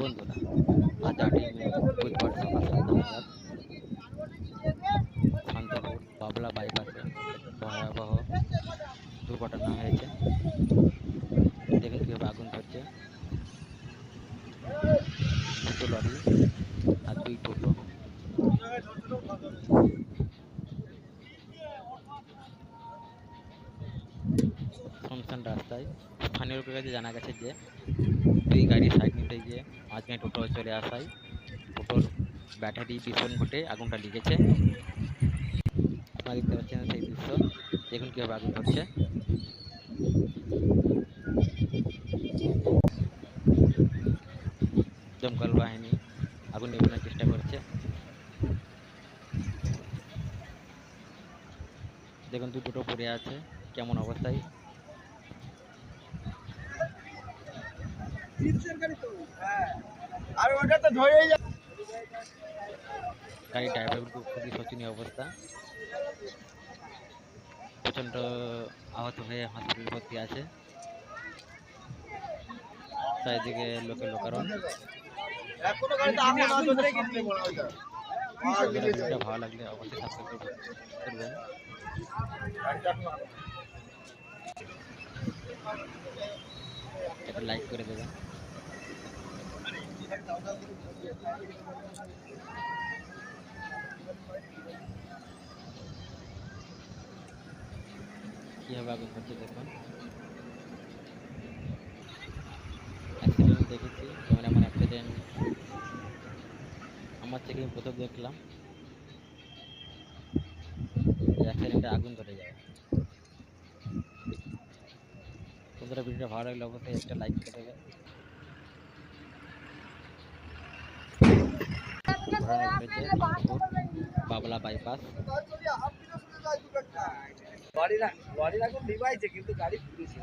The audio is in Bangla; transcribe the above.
বন্ধুরা, আজ আটই বুধবার সকাল সাতটা শান্তপুর বাবলা বাইপাসে ভয়াবহ দুর্ঘটনা হয়েছে। দেখুন কীভাবে আগুন ধরছে। দুটো লরি আর দুই টোটো। শুনশান রাস্তায় স্থানীয় লোকের কাছে জানা গেছে যে দুই গাড়ি সাইড নিতে গিয়ে মাঝখানে টোটো চলে আসায়। টোটোর ব্যাটারি বিস্ফোরণ ঘটে আগুনটা লেগেছে। আপনারা দেখতে পাচ্ছেন সেই দৃশ্য। দেখুন কীভাবে আগুন ধরছে। দমকল বাহিনী আগুন নেভানোর চেষ্টা করছে। দেখুন দুটো পড়ে আছে। কেমন অবস্থায়? আর ওটা তো ধরেই গাড়ির ড্রাইভার খুবই শোচনীয় অবস্থা। প্রচণ্ড আহত হয়ে হসপিটালে ভর্তি আছে। চারিদিকে লোকে লোকারণ। ভালো লাগলে অবশ্যই সাবস্ক্রাইব করবেন। একটা লাইক করে দেবেন। কীভাবে আগুন করছে দেখুন। অ্যাক্সিডেন্ট দেখেছি এমন অ্যাক্সিডেন্ট আমার থেকে প্রথম দেখলাম অ্যাক্সিডেন্টে আগুন ধরে যায় বন্ধুরা ভিডিওটা ভালো লাগলে অবশ্যই একটা লাইক করে দেবে ঘটনা ঘটেছে শান্তপুর বাবলা বাইপাস লরি না লরি এখন নিবাইছে কিন্তু গাড়ি পুলিশে